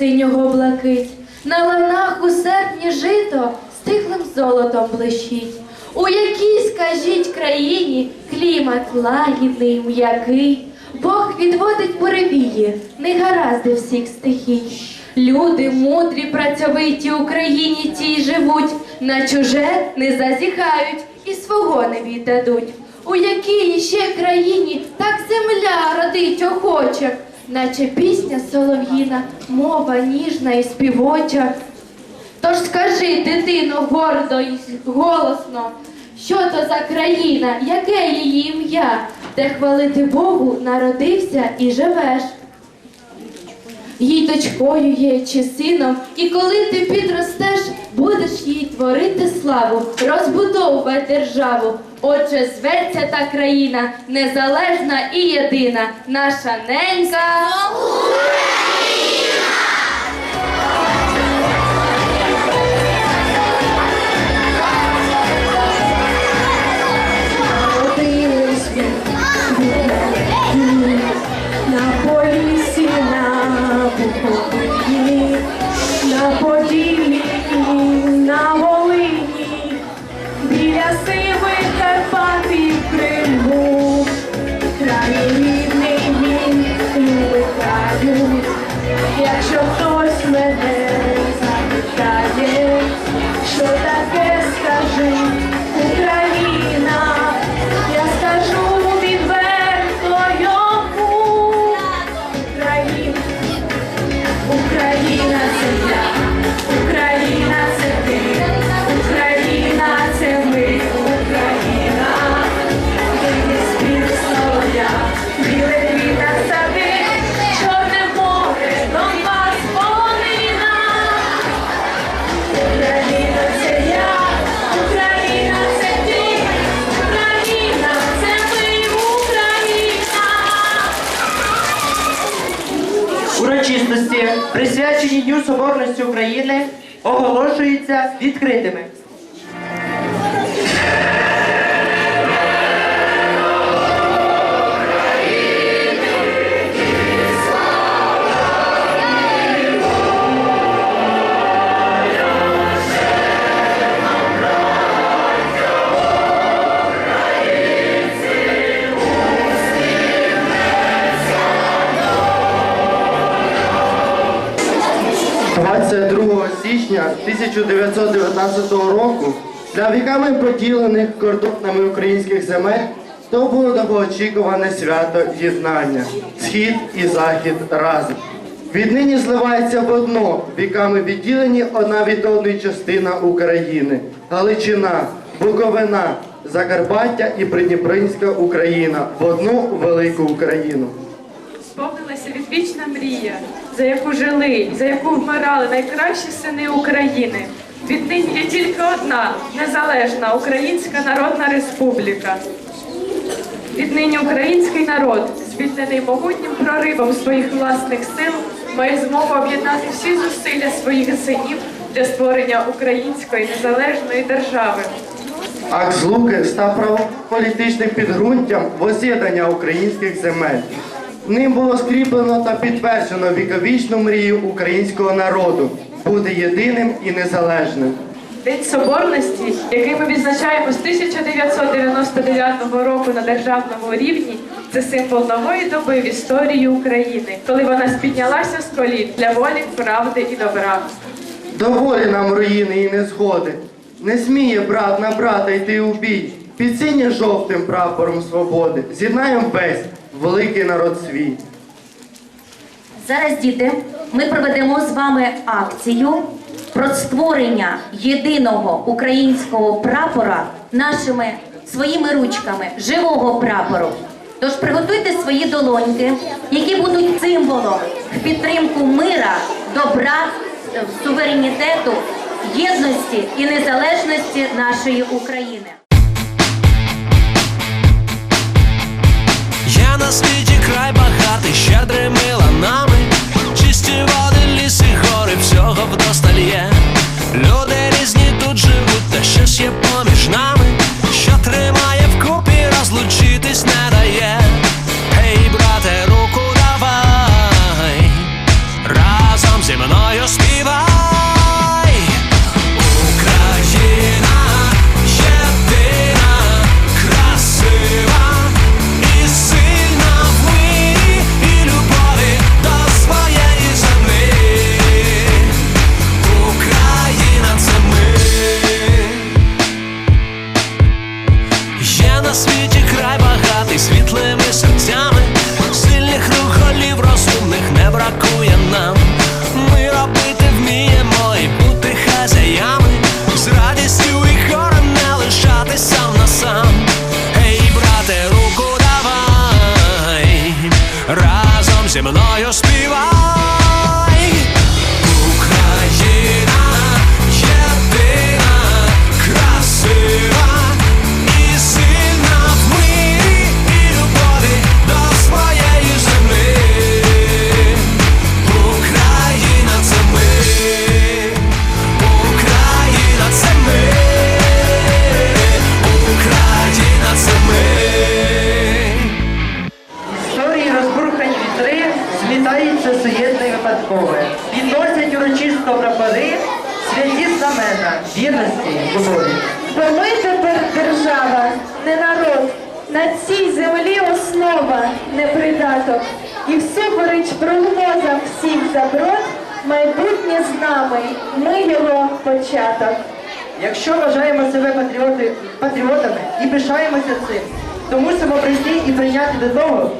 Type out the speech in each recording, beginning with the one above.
синього блакить, на ланах у серпні жито стиглим золотом блищить. У якій, скажіть, країні клімат лагідний, м'який, Бог відводить буревії, негаразди всіх стихій. Люди мудрі, працьовиті Україні тій живуть, на чуже не зазіхають і свого не віддадуть. У якій ще країні так земля родить охоче, наче пісня солов'їна, мова ніжна і співоча. Тож скажи, дитино, гордо й голосно, що то за країна, яке її ім'я, де хвалити Богу народився і живеш. Їй дочкою є чи сином, і коли ти підростеш, будеш їй творити славу, розбудовувати державу. Отже, зветься та країна незалежна і єдина, наша ненька. Ми на полісі, на Буковині, на Поділлі, Дню Соборності України, оголошуються відкритими. – 1919 року для віками поділених кордонами українських земель то було довгоочікуване свято єднання, схід і захід разом. Віднині зливається в одно, віками відділені одна від одної частина України. Галичина, Буковина, Закарпаття і Придніпринська Україна в одну велику Україну. Сповнилася відвічна мрія, за яку жили, за яку вмирали найкращі сини України. Віднині є тільки одна незалежна Українська Народна Республіка. Віднині український народ, звільнений могутнім проривом своїх власних сил, має змогу об'єднати всі зусилля своїх синів для створення української незалежної держави. Акт Злуки став правополітичним підґрунтям воз'єднання українських земель. Ним було скріплено та підтверджено віковічну мрію українського народу бути єдиним і незалежним. День Соборності, який ми відзначаємо з 1999 року на державному рівні, це символ нової доби в історії України, коли вона спіднялася з колін для волі, правди і добра. Доволі нам руїни і незгоди. Не сміє брат на брата йти у бій. Під синє жовтим прапором свободи. З'єднаєм весь великий народ свій. Зараз, діти, ми проведемо з вами акцію про створення єдиного українського прапора нашими своїми ручками, живого прапору. Тож приготуйте свої долоньки, які будуть символом в підтримку мира, добра, суверенітету, єдності і незалежності нашої України. На край багатий, щедрими ланами, чисті води, ліси, гори, всього вдосталь є. Люди різні тут живуть, та щось є поміж нами, що тримає вкупі, розлучитись не Himalaya На цій землі основа, не придаток. І всупереч прогнозам всіх заброд, майбутнє з нами, ми його початок. Якщо вважаємо себе патріоти, патріотами і пишаємося цим, то мусимо прийти і прийняти до того,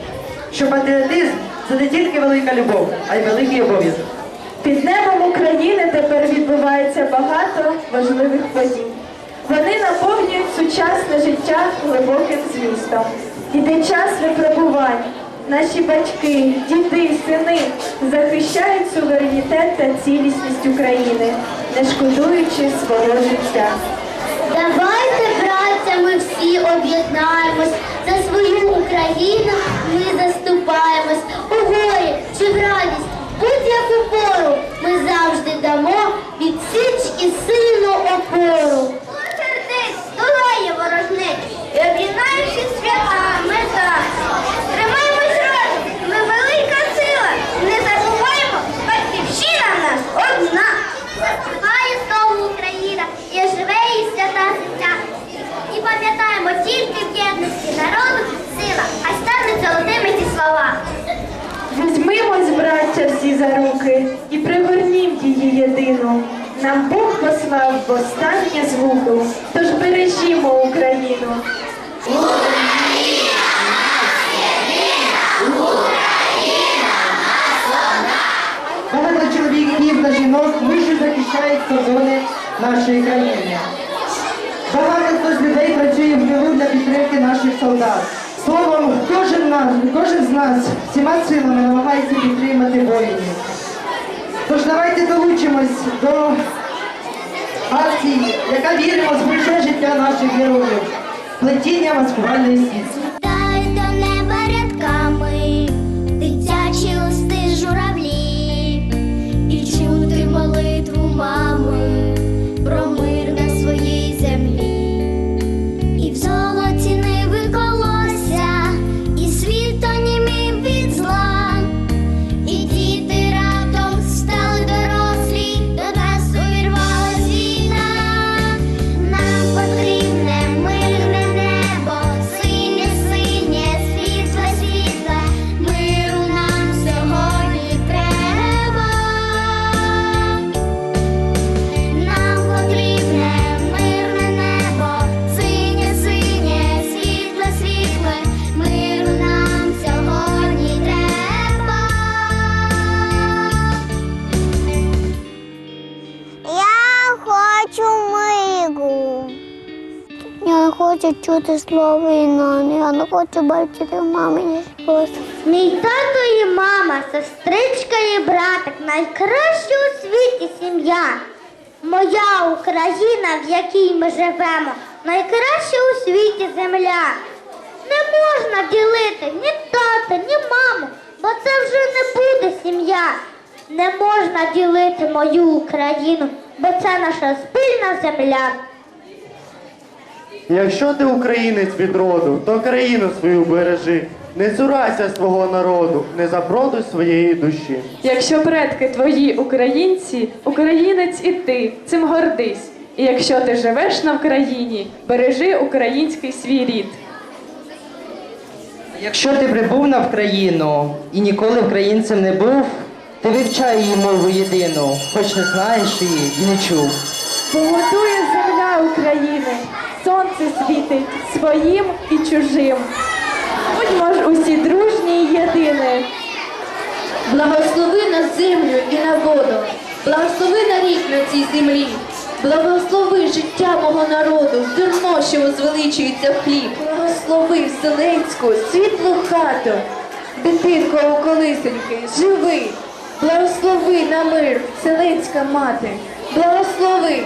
що патріотизм це не тільки велика любов, а й великий обов'язок. Під небом України тепер відбувається багато важливих подій. Сучасне життя глибоким змістом. Іде час випробувань. Наші батьки, діти, сини захищають суверенітет та цілісність України, не шкодуючи свого життя. Давайте, браття, ми всі об'єднаємось. За свою Україну ми заступаємось. У горі чи в радість, будь-яку пору ми завжди дамо відсіч і сильну опору. Сердець долає ворожнець і об'єднаємося свята мета. Тримаємось разом, ми велика сила. Не забуваємо, батьківщина в нас одна. Має знову Україна, і живе її свята життя. І пам'ятаємо тільки в єдності народу сила, а стануть золотими ті слова. Візьмимось, браття, всі за руки і пригорнім її єдину. Нам Бог послав в звуку, тож бережімо Україну. Багато чоловіків та жінок мужньо захищають кордони нашої країни. Багато хто з людей працює в тилу для підтримки наших солдат. Словом, кожен, нас, кожен з нас всіма силами намагається підтримати воїнів. Тож давайте долучимось до акції, яка віримо збереже життя наших героїв. Плетіння маскувальної сітки. Хочу чути слово війна, я не хочу бачити мамині сльози. Мій тато і мама, сестричка і братик, найкраща у світі сім'я. Моя Україна, в якій ми живемо, найкраща у світі земля. Не можна ділити ні тата, ні маму, бо це вже не буде сім'я. Не можна ділити мою Україну, бо це наша спільна земля. Якщо ти українець від роду, то країну свою бережи. Не цурайся свого народу, не запродай своєї душі. Якщо предки твої українці, українець і ти, цим гордись. І якщо ти живеш на Вкраїні, бережи український свій рід. Якщо ти прибув на Вкраїну і ніколи українцем не був, ти вивчай її мову єдину, хоч не знаєш її і не чув. Погодує земля України, сонце світить своїм і чужим. Будьмо ж усі дружні й єдині. Благослови на землю і на воду, благослови на рік на цій землі, благослови життя мого народу, зерно, що возвеличується в хліб, благослови вселенську, світлу хату, Дитинко у колисоньки, живи, благослови на мир, вселенська мати, благослови,